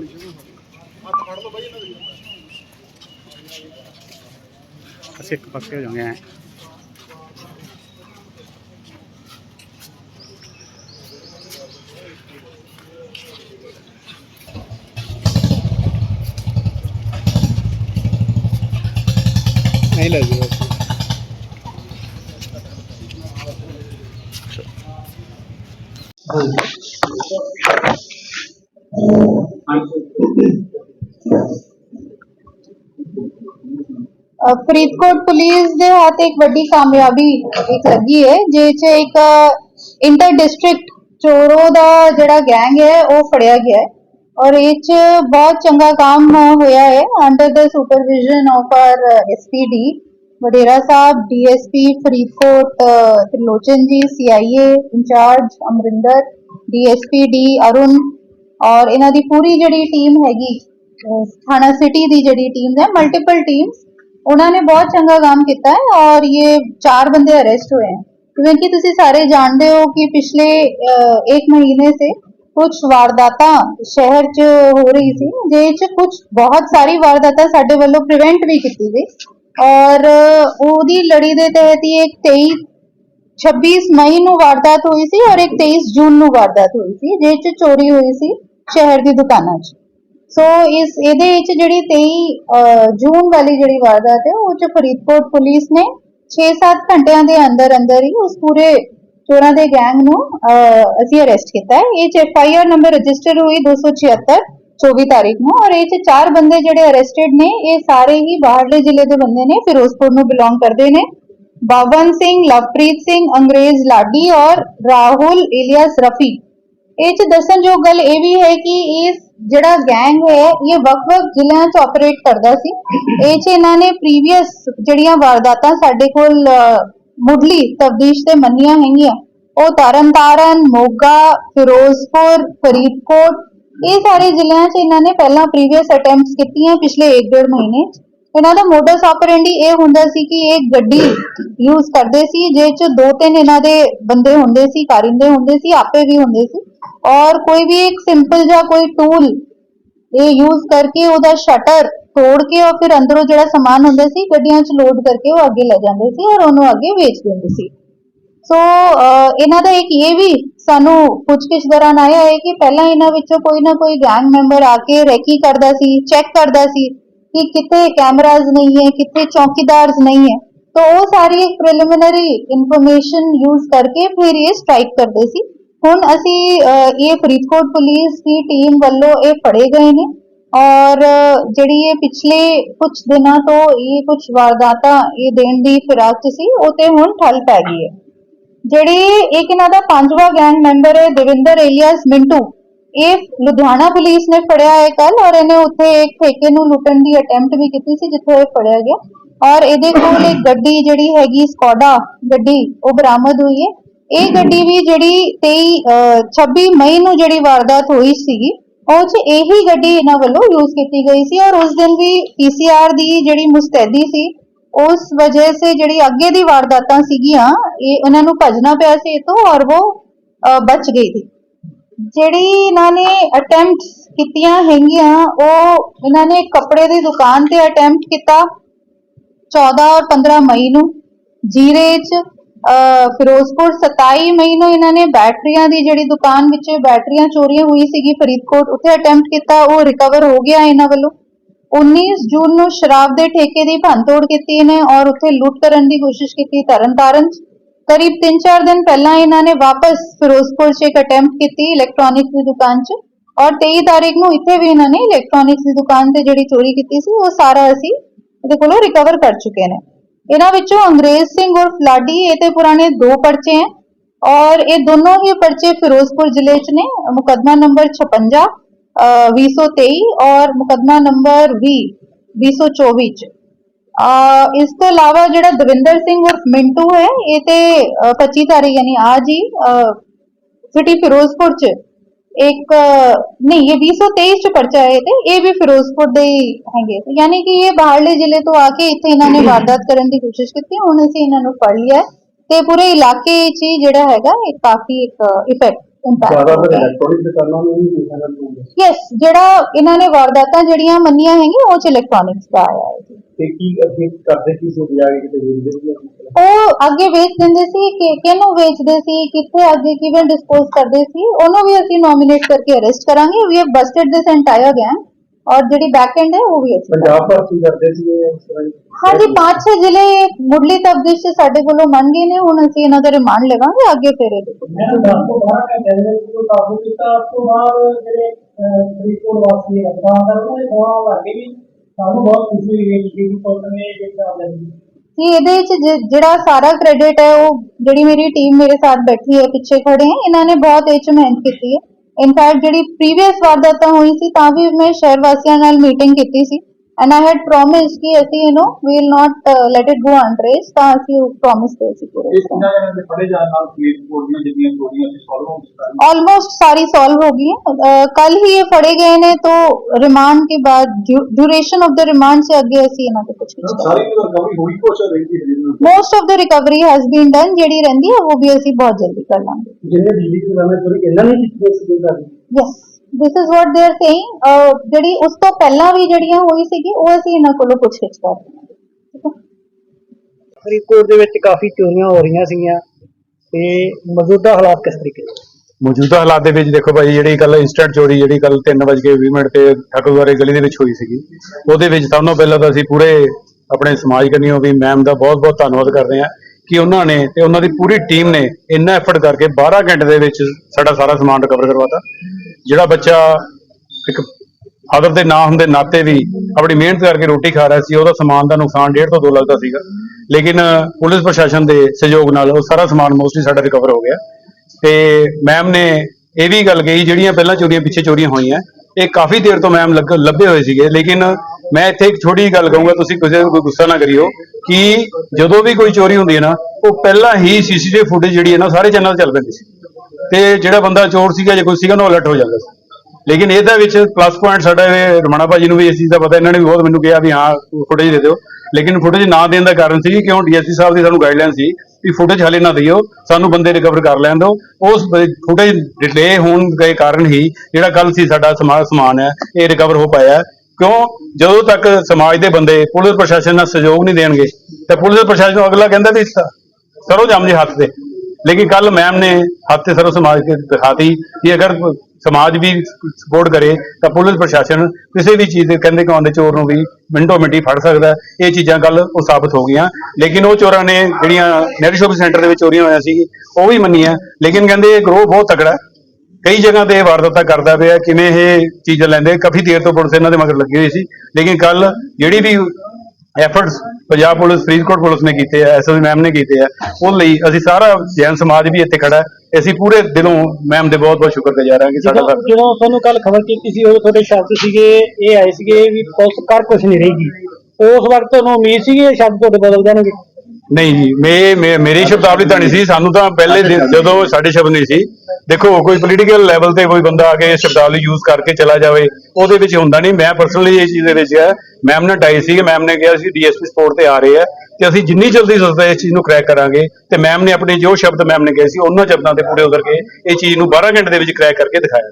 ਵਾਲੀ ਸ਼ੁਰੂ ਹੱਥ ਫੜ ਲਓ ਬਾਈ ਇਹਨਾਂ ਦੇ ਅਸੀਂ ਇੱਕ ਪਾਸੇ ਹੋ ਜਾਵਾਂਗੇ ਐਂ। ਨਹੀਂ ਲੱਗ ਰਿਹਾ ਅ, ਫਰੀਦਕੋਟ ਪੁਲਿਸ ਦੇ ਹੱਥ ਇੱਕ ਵੱਡੀ ਕਾਮਯਾਬੀ ਇੱਕ ਲੱਗੀ ਹੈ ਜਿਹ ਚ ਇੱਕ ਇੰਟਰ ਡਿਸਟ੍ਰਿਕਟ ਚੋਰੋ ਦਾ ਜਿਹੜਾ ਗੈਂਗ ਹੈ, ਉਹ ਫੜਿਆ ਗਿਆ ਹੈ ਔਰ ਇਹ ਚ ਬਹੁਤ ਚੰਗਾ ਕੰਮ ਹੋਇਆ ਹੈ under the supervision of our SPD Vadera Sahib DSP Faridkot Trilochan ji CIA incharge Amrinder DSP D Arun ਔਰ ਇਹਨਾਂ ਦੀ ਪੂਰੀ ਜਿਹੜੀ ਟੀਮ ਹੈਗੀ ਥਾਣਾ ਸਿਟੀ ਦੀ ਜਿਹੜੀ ਟੀਮ ਹੈ ਮਲਟੀਪਲ ਟੀਮਸ ਉਹਨਾਂ ਨੇ ਬਹੁਤ ਚੰਗਾ ਕੰਮ ਕੀਤਾ ਹੈ ਔਰ ਇਹ ਚਾਰ ਬੰਦੇ ਅਰੈਸਟ ਹੋਏ ਹਨ। ਕਿਉਂਕਿ ਤੁਸੀਂ ਸਾਰੇ ਜਾਣਦੇ ਹੋ ਕਿ ਪਿਛਲੇ 1 ਮਹੀਨੇ ਸੇ ਕੁਝ ਵਾਰਦਾਤਾਂ ਸ਼ਹਿਰ 'ਚ ਹੋ ਰਹੀ ਸੀ, ਜਿਹਦੇ 'ਚ ਕੁਝ ਬਹੁਤ ਸਾਰੀ ਵਾਰਦਾਤਾਂ ਸਾਡੇ ਵੱਲੋਂ ਪ੍ਰੀਵੈਂਟ ਵੀ ਕੀਤੀ ਗਈ। ਔਰ ਉਹਦੀ ਲੜੀ ਦੇ ਤਹਿਤ ਹੀ ਇੱਕ 23 26 ਮਈ ਨੂੰ ਵਾਰਦਾਤ ਹੋਈ ਸੀ ਔਰ ਇੱਕ 23 ਜੂਨ ਨੂੰ ਵਾਰਦਾਤ ਹੋਈ ਸੀ ਜੇ 'ਚ ਚੋਰੀ ਹੋਈ ਸੀ। ਸ਼ਹਿਰ ਦੀ ਦੁਕਾਨਾਂ 'ਚ। ਸੋ ਇਸ, ਇਹਦੇ ਵਿੱਚ ਜਿਹੜੀ 23 ਜੂਨ ਵਾਲੀ ਜਿਹੜੀ ਵਾਰਦਾਤ ਹੈ, ਉਹ 'ਚ ਫਰੀਦਕੋਟ ਪੁਲਿਸ ਨੇ 6-7 ਘੰਟਿਆਂ ਦੇ ਅੰਦਰ ਅੰਦਰ ਹੀ ਉਸ ਪੂਰੇ ਚੋਰਾਂ ਦੇ ਗੈਂਗ ਨੂੰ ਅਸੀਂ ਅਰੈਸਟ ਕੀਤਾ ਹੈ। ਇਹ 'ਚ F I R number register ਹੋਈ 276 24 ਤਾਰੀਖ ਨੂੰ। ਔਰ ਇਹ 'ਚ ਚਾਰ ਬੰਦੇ ਜਿਹੜੇ ਅਰੈਸਟਡ ਨੇ, ਇਹ ਸਾਰੇ ਹੀ ਬਾਹਰਲੇ ਜ਼ਿਲ੍ਹੇ ਦੇ ਬੰਦੇ ਨੇ, ਫਿਰੋਜ਼ਪੁਰ ਨੂੰ ਬਿਲੋਂਗ ਕਰਦੇ ਨੇ। ਬਾਵਨ ਸਿੰਘ, ਲਵਪ੍ਰੀਤ ਸਿੰਘ, ਅੰਗਰੇਜ਼ ਲਾਡੀ ਔਰ ਰਾਹੁਲ ਇਲੀਅਸ ਰਫੀ। ਇਹ ਚ ਦੱਸਣਯੋਗ ਗੱਲ ਇਹ ਵੀ ਹੈ ਕਿ ਇਸ ਜਿਹੜਾ ਗੈਂਗ ਹੈ, ਇਹ ਵੱਖ-ਵੱਖ ਜ਼ਿਲ੍ਹਿਆਂ 'ਚ ਆਪਰੇਟ ਕਰਦਾ ਸੀ। ਇਹ ਚ ਇਹਨਾਂ ਨੇ ਪ੍ਰੀਵੀਅਸ ਜਿਹੜੀਆਂ ਵਾਰਦਾਤਾਂ ਸਾਡੇ ਕੋਲ ਮੁੱਢਲੀ ਤਬਦੀਸ਼ ਤੇ ਮੰਨੀਆਂ ਹੈਗੀਆਂ। ਉਹ ਤਰਨਤਾਰਨ, ਮੋਗਾ, ਫਿਰੋਜ਼ਪੁਰ, ਫਰੀਦਕੋਟ, ਇਹ ਸਾਰੇ ਜ਼ਿਲ੍ਹਿਆਂ 'ਚ ਇਹਨਾਂ ਨੇ ਪਹਿਲਾਂ ਪ੍ਰੀਵੀਅਸ ਅਟੈਂਪਟਸ ਕੀਤੀਆਂ ਪਿਛਲੇ 1.5 ਮਹੀਨੇ ਇਹਨਾਂ ਦਾ ਮੋਡਸ ਆਪਰੈਂਡੀ ਇਹ ਹੁੰਦਾ ਸੀ ਕਿ ਇਹ ਗੱਡੀ ਯੂਜ਼ ਕਰਦੇ ਸੀ, ਜਿਹਦੇ 'ਚ ਦੋ ਤਿੰਨ ਇਹਨਾਂ ਦੇ ਬੰਦੇ ਹੁੰਦੇ ਸੀ, ਕਾਰਿੰਦੇ ਹੁੰਦੇ ਸੀ, ਆਪੇ ਵੀ ਹੁੰਦੇ ਸੀ। ਔਰ ਕੋਈ ਵੀ ਇੱਕ ਸਿੰਪਲ ਜਿਹਾ ਕੋਈ ਟੂਲ ਇਹ ਯੂਜ਼ ਕਰਕੇ ਉਹਦਾ ਸ਼ਟਰ ਤੋੜ ਕੇ ਔਰ ਫਿਰ ਅੰਦਰੋਂ ਜਿਹੜਾ ਸਮਾਨ ਹੁੰਦਾ ਸੀ ਗੱਡੀਆਂ 'ਚ ਲੋਡ ਕਰਕੇ ਉਹ ਅੱਗੇ ਲੈ ਜਾਂਦੇ ਸੀ ਔਰ ਉਹਨੂੰ ਅੱਗੇ ਵੇਚ ਦਿੰਦੇ ਸੀ। ਸੋ ਇਹਨਾਂ ਦਾ ਇੱਕ ਇਹ ਵੀ ਸਾਨੂੰ ਪੁੱਛਗਿੱਛ ਦੌਰਾਨ ਆਇਆ ਹੈ ਕਿ ਪਹਿਲਾਂ ਇਹਨਾਂ ਵਿੱਚੋਂ ਕੋਈ ਨਾ ਕੋਈ ਗੈਂਗ ਮੈਂਬਰ ਆ ਕੇ ਰੈਕੀ ਕਰਦਾ ਸੀ ਚੈੱਕ ਕਰਦਾ ਸੀ ਕਿ ਕਿੱਥੇ ਕੈਮਰਾਜ਼ ਨਹੀਂ ਹੈ, ਕਿੱਥੇ ਚੌਕੀਦਾਰਸ ਨਹੀਂ ਹੈ। ਤਾਂ ਉਹ ਸਾਰੀ ਇੱਕ ਪ੍ਰੀਲਿਮਿਨਰੀ ਇਨਫੋਰਮੇਸ਼ਨ ਯੂਜ਼ ਕਰਕੇ ਫਿਰ ਇਹ ਸਟ੍ਰਾਈਕ ਕਰਦੇ ਸੀ। ਹੁਣ ਅਸੀਂ ਇਹ ਫਰੀਦਕੋਟ ਪੁਲਿਸ ਦੀ ਟੀਮ ਵੱਲੋਂ ਇਹ ਫੜੇ ਗਏ ਨੇ ਔਰ ਜਿਹੜੀ ਇਹ ਪਿਛਲੇ ਕੁਝ ਦਿਨਾਂ ਤੋਂ ਇਹ ਕੁਝ ਵਾਰਦਾਤਾਂ ਇਹ ਦੇਣ ਦੀ ਫਿਰਾਕ 'ਚ ਸੀ, ਉਹ ਤੇ ਹੁਣ ਠੱਲ ਪੈ ਗਈ ਹੈ। ਜਿਹੜੀ ਇੱਕ ਇਹਨਾਂ ਦਾ ਪੰਜਵਾਂ ਗੈਂਗ ਮੈਂਬਰ ਹੈ, ਦੇਵਿੰਦਰ ਏਲੀਅਸ ਮਿੰਟੂ, ਇਹ ਲੁਧਿਆਣਾ ਪੁਲਿਸ ਨੇ ਫੜਿਆ ਹੈ ਕੱਲ ਔਰ ਇਹਨੇ ਉੱਥੇ ਇੱਕ ਠੇਕੇ ਨੂੰ ਲੁੱਟਣ ਦੀ ਅਟੈਂਪਟ ਵੀ ਕੀਤੀ ਸੀ, ਜਿੱਥੋਂ ਇਹ ਫੜਿਆ ਗਿਆ। ਔਰ ਇਹਦੇ ਕੋਲ ਇੱਕ ਗੱਡੀ ਜਿਹੜੀ ਹੈਗੀ, ਸਕੋਡਾ ਗੱਡੀ, ਉਹ ਬਰਾਮਦ ਹੋਈ ਹੈ। ਇਹ ਗੱਡੀ ਵੀ ਜਿਹੜੀ 23 26 ਮਈ ਨੂੰ ਜਿਹੜੀ ਵਾਰਦਾਤ ਹੋਈ ਸੀਗੀ, ਉਹ ਚ ਇਹੀ ਗੱਡੀ ਇਹਨਾਂ ਵੱਲੋਂ ਯੂਜ਼ ਕੀਤੀ ਗਈ ਸੀ ਔਰ ਉਸ ਦਿਨ ਵੀ ਪੀਸੀਆਰ ਦੀ ਜਿਹੜੀ ਮੁਸਤੈਦੀ ਸੀ, ਉਸ ਵਜ੍ਹਾ ਸੇ ਜਿਹੜੀ ਅੱਗੇ ਦੀ ਵਾਰਦਾਤਾਂ ਸੀਗੀਆਂ, ਇਹ ਉਹਨਾਂ ਨੂੰ ਭੱਜਣਾ ਪਿਆ ਸੀ ਇਹ ਔਰ ਉਹ ਬਚ ਗਈ ਸੀ। ਜਿਹੜੀ ਇਹਨਾਂ ਨੇ ਅਟੈਂਪਟਸ ਕੀਤੀਆਂ ਹੈਗੀਆਂ, ਉਹ ਇਹਨਾਂ ਨੇ ਕੱਪੜੇ ਦੀ ਦੁਕਾਨ ਤੇ ਅਟੈਂਪਟ ਕੀਤਾ 14 ਔਰ 15 ਮਈ ਨੂੰ, ਜੀਰੇ ਚ ਫਿਰੋਜ਼ਪੁਰ 27 ਮਈ ਨੂੰ ਇਹਨਾਂ ਨੇ ਬੈਟਰੀਆਂ ਦੀ ਜਿਹੜੀ ਦੁਕਾਨ ਵਿੱਚ ਬੈਟਰੀਆਂ ਚੋਰੀਆਂ ਹੋਈ ਸੀਗੀ ਫਰੀਦਕੋਟ, ਉੱਥੇ ਅਟੈਂਪਟ ਕੀਤਾ, ਉਹ ਰਿਕਵਰ ਹੋ ਗਿਆ ਇਹਨਾਂ ਵੱਲੋਂ। 19 ਜੂਨ ਨੂੰ ਸ਼ਰਾਬ ਦੇ ਠੇਕੇ ਦੀ ਭੰਨਤੋੜ ਕੀਤੀ ਇਹਨੇ ਔਰ ਉੱਥੇ ਲੁੱਟ ਕਰਨ ਦੀ ਕੋਸ਼ਿਸ਼ ਕੀਤੀ ਤਰਨਤਾਰਨ। 'ਚ ਕਰੀਬ 3-4 ਦਿਨ ਪਹਿਲਾਂ ਇਹਨਾਂ ਨੇ ਵਾਪਸ ਫਿਰੋਜ਼ਪੁਰ 'ਚ ਇੱਕ ਅਟੈਂਪਟ ਕੀਤੀ ਇਲੈਕਟ੍ਰੋਨਿਕਸ ਦੀ ਦੁਕਾਨ 'ਚ ਔਰ 23 ਤਾਰੀਖ ਨੂੰ ਇੱਥੇ ਵੀ ਇਹਨਾਂ ਨੇ ਇਲੈਕਟ੍ਰੋਨਿਕਸ ਦੀ ਦੁਕਾਨ ਤੇ ਜਿਹੜੀ ਚੋਰੀ ਕੀਤੀ ਸੀ, ਉਹ ਸਾਰਾ ਅਸੀਂ ਇਹਦੇ ਕੋਲੋਂ ਰਿਕਵਰ ਕਰ ਚੁੱਕੇ ਨੇ। ਇਹਨਾਂ ਵਿੱਚੋਂ ਅੰਗਰੇਜ਼ ਸਿੰਘ ਔਰ ਫਲਾਡੀ ਇਹ ਤੇ ਪੁਰਾਣੇ ਦੋ ਪਰਚੇ ਹਨ ਔਰ ਇਹ ਦੋਨੋਂ ਹੀ ਪਰਚੇ ਫਿਰੋਜ਼ਪੁਰ ਜ਼ਿਲ੍ਹੇ 'ਚ ਨੇ, ਮੁਕਦਮਾ ਨੰਬਰ 56 223 ਔਰ ਮੁਕਦਮਾ ਨੰਬਰ 20 224 ਇਸ ਤੋਂ ਇਲਾਵਾ ਜਿਹੜਾ ਦਵਿੰਦਰ ਸਿੰਘ ਔਰ ਮਿੰਟੂ ਹੈ, ਇਹ ਤੇ 25 ਤਾਰੀਖ ਯਾਨੀ ਅੱਜ ਹੀ ਸਿਟੀ ਫਿਰੋਜ਼ਪੁਰ 'ਚ ਇੱਕ ਅ, ਨਹੀਂ ਇਹ 2023 ਚ ਪਰਚਾ ਹੈ ਤੇ ਇਹ ਵੀ ਫਿਰੋਜ਼ਪੁਰ ਦੇ ਹੀ ਹੈਗੇ ਤੇ ਯਾਨੀ ਕਿ ਇਹ ਬਾਹਰਲੇ ਜ਼ਿਲ੍ਹੇ ਤੋਂ ਆ ਕੇ ਇੱਥੇ ਇਹਨਾਂ ਨੇ ਵਾਰਦਾਤ ਕਰਨ ਦੀ ਕੋਸ਼ਿਸ਼ ਕੀਤੀ ਹੁਣ ਅਸੀਂ ਇਹਨਾਂ ਨੂੰ ਫੜ ਲਿਆ ਤੇ ਪੂਰੇ ਇਲਾਕੇ 'ਚ ਹੀ ਜਿਹੜਾ ਹੈਗਾ ਇਹ ਕਾਫੀ ਇੱਕ ਇਫੈਕਟ ਯੈਸ ਜਿਹੜਾ ਇਹਨਾਂ ਨੇ ਵਾਰਦਾਤਾਂ ਜਿਹੜੀਆਂ ਮੰਨੀਆਂ ਹੈਗੀਆਂ ਉਹ ਚ ਇਲੈਕਟ੍ਰੋਨਿਕਸ ਦਾ ਆਇਆ ਹੈ। ਤੇ ਕੀ ਕਰਦੇ ਕੀ ਸੀ ਜਾ ਕੇ ਕਿਤੇ ਵੀ ਆ? ਉਹ ਅੱਗੇ ਵੇਚ ਦਿੰਦੇ ਸੀ ਕਿ ਕਿਹਨੂੰ ਵੇਚਦੇ ਸੀ ਕਿੱਥੇ ਅੱਗੇ ਕਿਵੇਂ ਡਿਸਪੋਜ਼ ਕਰਦੇ ਸੀ ਉਹਨੂੰ ਵੀ ਅਸੀਂ ਨੋਮੀਨੇਟ ਕਰਕੇ ਅਰੈਸਟ ਕਰਾਂਗੇ we have busted this entire gang ਔਰ ਜਿਹੜੀ ਬੈਕ ਐਂਡ ਹੈ ਉਹ ਵੀ ਅਸੀਂ ਪੰਜਾਬ ਭਰ ਕੀ ਕਰਦੇ ਸੀ ਇਹ ਇਸ ਤਰ੍ਹਾਂ ਹੀ? ਹਾਂਜੀ ਪੰਜ ਛੇ ਜ਼ਿਲ੍ਹੇ ਮੁੱਢਲੀ ਤਬਦੀਸ਼ ਚ ਸਾਡੇ ਕੋਲੋਂ ਮੰਨ ਗਏ ਨੇ ਹੁਣ ਅਸੀਂ ਇਹਨਾਂ ਦਾ ਰਿਮਾਂਡ ਲਵਾਂਗੇ ਅੱਗੇ ਫਿਰ ਇਹਦੇ ਤੋਂ ਕਿ ਇਹਦੇ ਵਿੱਚ ਜਿ- ਜਿਹੜਾ ਸਾਰਾ ਕ੍ਰੈਡਿਟ ਹੈ, ਉਹ ਜਿਹੜੀ ਮੇਰੀ ਟੀਮ ਮੇਰੇ ਸਾਥ ਬੈਠੀ ਹੈ, ਪਿੱਛੇ ਖੜੇ ਹੈ, ਇਹਨਾਂ ਨੇ ਬਹੁਤ ਇਹ 'ਚ ਮਿਹਨਤ ਕੀਤੀ ਹੈ। ਇਨਫੈਕਟ ਜਿਹੜੀ ਪ੍ਰੀਵੀਅਸ ਵਾਰਦਾਤਾਂ ਹੋਈ ਸੀ, ਤਾਂ ਵੀ ਮੈਂ ਸ਼ਹਿਰ ਵਾਸੀਆਂ ਨਾਲ ਮੀਟਿੰਗ ਕੀਤੀ ਸੀ। and I had promised कि ऐसे you know we will not uh, let it go untraced तो था कि promise थे ऐसी पूरे almost सारी solve हो गई uh, कल ही ये फड़े गए ने तो रिमांड के बाद ड्यूरेशन ऑफ़ द रिमांड से आगे ऐसी ना तो कुछ most of the recovery has been done JD रहंदी है वो भी ऐसी बहुत जल्दी कर लांगे। जिन्ने बिजली के बारे में थोड़ी कहना नहीं कि यस ਦੀ ਦੁਕਾਨਾਂ ਚੋਰੀ ਇਹਨਾਂ ਨੇ ਕੀਤੀ ਸੀ ਕੋਈ ਗੱਲ yes this is what they are saying ਜਿਹੜੀ ਉਸ ਤੋਂ ਪਹਿਲਾਂ ਵੀ ਜਿਹੜੀਆਂ ਹੋਈ ਸੀਗੀ ਉਹ ਅਸੀਂ ਇਹਨਾਂ ਕੋਲੋਂ ਪੁੱਛਗਿੱਛ ਕਰ ਰਹੇ ਹਾਂ। ਫਰੀਦਕੋਟ ਦੇ ਵਿੱਚ ਕਾਫੀ ਚੋਰੀਆਂ ਹੋ ਰਹੀਆਂ ਸੀਗੀਆਂ ਤੇ ਮੌਜੂਦਾ ਹਾਲਾਤ ਕਿਸ ਤਰੀਕੇ ਦੇ? ਮੌਜੂਦਾ ਹਾਲਾਤ ਦੇ ਵਿੱਚ ਦੇਖੋ ਭਾਈ ਜਿਹੜੀ ਕੱਲ ਇਨਸਟੈਂਟ ਚੋਰੀ ਜਿਹੜੀ ਕੱਲ 3:20 ਮਿੰਟ ਤੇ ਠਾਕੁਰਵਾਰੇ ਗਲੀ ਦੇ ਵਿੱਚ ਹੋਈ ਸੀਗੀ ਉਹਦੇ ਵਿੱਚ ਸਭ ਤੋਂ ਪਹਿਲਾਂ ਤਾਂ ਅਸੀਂ ਪੂਰੇ ਆਪਣੇ ਸਮਾਜ ਕਰਨੀਓ ਵੀ ਮੈਮ ਦਾ ਬਹੁਤ-ਬਹੁਤ ਧੰਨਵਾਦ ਕਰਦੇ ਹਾਂ। ਕਿ ਉਹਨਾਂ ਨੇ ਤੇ ਉਹਨਾਂ ਦੀ ਪੂਰੀ ਟੀਮ ਨੇ ਇੰਨਾ ਐਫਰਟ ਕਰਕੇ 12 ਘੰਟੇ ਦੇ ਵਿੱਚ ਸਾਡਾ ਸਾਰਾ ਸਮਾਨ ਰਿਕਵਰ ਕਰਵਾਤਾ। ਜਿਹੜਾ ਬੱਚਾ ਇੱਕ ਫਾਦਰ ਦੇ ਨਾਂ ਹੁੰਦੇ ਨਾਤੇ ਵੀ ਆਪਣੀ ਮਿਹਨਤ ਕਰਕੇ ਰੋਟੀ ਖਾ ਰਿਹਾ ਸੀ, ਉਹਦਾ ਸਮਾਨ ਦਾ ਨੁਕਸਾਨ 1.5 ਤੋਂ 2 ਲੱਖ ਦਾ ਸੀਗਾ। ਲੇਕਿਨ ਪੁਲਿਸ ਪ੍ਰਸ਼ਾਸਨ ਦੇ ਸਹਿਯੋਗ ਨਾਲ ਉਹ ਸਾਰਾ ਸਮਾਨ ਮੋਸਟਲੀ ਸਾਡਾ ਰਿਕਵਰ ਹੋ ਗਿਆ। ਤੇ ਮੈਮ ਨੇ ਇਹ ਵੀ ਗੱਲ ਕਹੀ, ਜਿਹੜੀਆਂ ਪਹਿਲਾਂ ਚੋਰੀਆਂ ਪਿੱਛੇ ਚੋਰੀਆਂ ਹੋਈਆਂ, ਇਹ ਕਾਫੀ ਦੇਰ ਤੋਂ ਮੈਮ ਲੱਗ- ਲੱਭੇ ਹੋਏ ਸੀਗੇ, ਲੇਕਿਨ ਮੈਂ ਇੱਥੇ ਇੱਕ ਛੋਟੀ ਜਿਹੀ ਗੱਲ ਕਹੂੰਗਾ, ਤੁਸੀਂ ਕਿਸੇ ਨੂੰ ਕੋਈ ਗੁੱਸਾ ਨਾ ਕਰਿਓ ਕਿ ਜਦੋਂ ਵੀ ਕੋਈ ਚੋਰੀ ਹੁੰਦੀ ਹੈ ਨਾ, ਉਹ ਪਹਿਲਾਂ ਹੀ ਸੀਸੀਟੀਵੀ ਫੁਟੇਜ ਜਿਹੜੀ ਹੈ ਨਾ ਸਾਰੇ ਚੈਨਲ ਚੱਲ ਪੈਂਦੀ ਸੀ। ਤੇ ਜਿਹੜਾ ਬੰਦਾ ਚੋਰ ਸੀਗਾ, ਜੇ ਕੋਈ ਸੀਗਾ ਨਾ ਅਲਰਟ ਹੋ ਜਾਂਦਾ ਸੀ। ਲੇਕਿਨ ਇਹਦੇ ਵਿੱਚ ਪਲੱਸ ਪੁਆਇੰਟ ਸਾਡਾ ਇਹ ਰਮਣਾ ਭਾਜੀ ਨੂੰ ਵੀ ਇਸ ਚੀਜ਼ ਦਾ ਪਤਾ, ਇਹਨਾਂ ਨੇ ਵੀ ਬਹੁਤ ਮੈਨੂੰ ਕਿਹਾ ਵੀ ਹਾਂ ਫੁਟੇਜ ਦੇ ਦਿਓ। ਲੇਕਿਨ ਫੁਟੇਜ ਨਾ ਦੇਣ ਦਾ ਕਾਰਨ ਸੀ ਕਿਉਂ? ਡੀਐਸਪੀ ਸਾਹਿਬ ਦੀ ਸਾਨੂੰ ਗਾਈਡਲਾਈਨ ਸੀ ਵੀ ਫੁਟੇਜ ਹਲੇ ਨਾ ਦਿਓ, ਸਾਨੂੰ ਬੰਦੇ ਰਿਕਵਰ ਕਰ ਲੈਣ ਦਿਓ। ਉਸ ਫੁਟੇਜ ਡਿਟੇ ਹੋਣ ਦੇ ਕਾਰਨ ਹੀ ਜਿਹੜਾ ਕੱਲ ਸੀ ਸਾਡਾ ਸਮਾ- ਸਮਾਨ ਹੈ, ਇਹ ਰਿਕਵਰ ਹੋ ਪਾਇਆ। ਕਿਉਂ? ਜਦੋਂ ਤੱਕ ਸਮਾਜ ਦੇ ਬੰਦੇ ਪੁਲਿਸ ਪ੍ਰਸ਼ਾਸਨ ਨਾਲ ਸਹਿਯੋਗ ਨਹੀਂ ਦੇਣਗੇ, ਤਾਂ ਪੁਲਿਸ ਪ੍ਰਸ਼ਾਸਨ ਨੂੰ ਅਗਲਾ ਕਹਿੰਦਾ ਵੀ ਸ- ਸਰੋ ਜਮ ਜੀ ਹੱਥ ਤੇ। ਲੇਕਿਨ ਕੱਲ ਮੈਮ ਨੇ ਹੱਥ ਤੇ ਸਰੋ ਸਮਾਜ ਕੇ ਦਿਖਾਤੀ ਕਿ ਅਗਰ ਸਮਾਜ ਵੀ ਸਪੋਰਟ ਕਰੇ, ਤਾਂ ਪੁਲਿਸ ਪ੍ਰਸ਼ਾਸਨ ਕਿਸੇ ਵੀ ਚੀਜ਼ ਦੇ ਕਹਿੰਦੇ ਕਿ ਆਉਂਦੇ ਚੋਰ ਨੂੰ ਵੀ ਮਿੰਟੋ ਮਿੰਟੀ ਫੜ ਸਕਦਾ ਇਹ ਚੀਜ਼ਾਂ ਕੱਲ ਉਹ ਸਾਬਤ ਹੋ ਗਈਆਂ। ਲੇਕਿਨ ਉਹ ਚੋਰਾਂ ਨੇ ਜਿਹੜੀਆਂ ਨੈਟ ਸ਼ੋਪਿੰਗ ਸੈਂਟਰ ਦੇ ਵਿੱਚ ਚੋਰੀਆਂ ਹੋਈਆਂ ਸੀ ਉਹ ਵੀ ਮੰਨੀਆਂ। ਲੇਕਿਨ ਕਹਿੰਦੇ ਇਹ ਗਰੋਹ ਬਹੁਤ ਤਕੜਾ ਕਈ ਜਗ੍ਹਾ ਤੇ ਇਹ ਵਾਰਦਾਤਾਂ ਕਰਦਾ ਪਿਆ ਕਿਵੇਂ ਇਹ ਚੀਜ਼ਾਂ ਲੈਂਦੇ? ਕਾਫੀ ਦੇਰ ਤੋਂ ਪੁਲਿਸ ਇਹਨਾਂ ਦੇ ਮਗਰ ਲੱਗੀ ਹੋਈ ਸੀ। ਲੇਕਿਨ ਕੱਲ ਜਿਹੜੀ ਵੀ efforts Punjab police Faridkot police ਨੇ ਕੀਤੇ ਆ ਐਸਐਸ ਮੈਮ ਨੇ ਕੀਤੇ ਆ ਉਹ ਲਈ ਅਸੀਂ ਸਾਰਾ ਜੈਨ ਸਮਾਜ ਵੀ ਇੱਥੇ ਖੜਾ ਅਸੀਂ ਪੂਰੇ ਦਿਲੋਂ ਮੈਮ ਦੇ ਬਹੁਤ ਬਹੁਤ ਸ਼ੁਕਰਗੁਜ਼ਾਰ ਹਾਂ ਕਿ ਸਾਡਾ ਜਦੋਂ ਜਦੋਂ ਤੁਹਾਨੂੰ ਕੱਲ ਖਬਰ ਕੀਤੀ ਸੀ ਉਦੋਂ ਤੁਹਾਡੇ ਸ਼ਬਦ ਸੀਗੇ ਇਹ ਆਏ ਸੀਗੇ ਵੀ ਪੁਲਿਸ ਕਰ ਕੁਝ ਨਹੀਂ ਰਹੇਗੀ। ਉਸ ਵਕਤ ਤੁਹਾਨੂੰ ਉਮੀਦ ਸੀ ਕਿ ਇਹ ਸ਼ਬਦ ਤੁਹਾਡੇ ਬਦਲ ਜਾਣਗੇ? ਨਹੀਂ ਜੀ ਮੇ ਮੇਰੀ ਸ਼ਬਦਾਵਲੀ ਤਾਂ ਨਹੀਂ ਸੀ। ਸਾਨੂੰ ਤਾਂ ਪਹਿਲੇ ਜਦੋਂ ਸਾਡੇ ਸ਼ਬਦ ਨਹੀਂ ਸੀ ਦੇਖੋ, ਕੋਈ ਪੋਲੀਟੀਕਲ ਲੈਵਲ ਤੇ ਕੋਈ ਬੰਦਾ ਆ ਕੇ ਇਹ ਸ਼ਬਦਾਵਲੀ ਯੂਜ਼ ਕਰਕੇ ਚਲਾ ਜਾਵੇ, ਉਹਦੇ ਵਿੱਚ ਹੁੰਦਾ ਨਹੀਂ। ਮੈਂ ਪਰਸਨਲੀ ਇਹ ਚੀਜ਼ ਦੇ ਵਿੱਚ ਹੈ ਮੈਮ ਨੇ ਟਾਈ ਸੀ ਕਿ ਮੈਮ ਨੇ ਕਿਹਾ ਸੀ ਡੀਐਸਪੀ ਸਪੋਰਟ ਤੇ ਆ ਰਹੇ ਆ, ਤੇ ਅਸੀਂ ਜਿੰਨੀ ਜਲਦੀ ਸਸਤਾ ਇਸ ਚੀਜ਼ ਨੂੰ ਕ੍ਰੈਕ ਕਰਾਂਗੇ, ਤੇ ਮੈਮ ਨੇ ਆਪਣੇ ਜੋ ਸ਼ਬਦ ਮੈਮ ਨੇ ਕਹੇ ਸੀ, ਉਹਨਾਂ ਸ਼ਬਦਾਂ ਤੇ ਪੂਰੇ ਉਤਰ ਕੇ ਇਹ ਚੀਜ਼ ਨੂੰ 12 ਘੰਟੇ ਦੇ ਵਿੱਚ ਕ੍ਰੈਕ ਕਰਕੇ ਦਿਖਾਇਆ।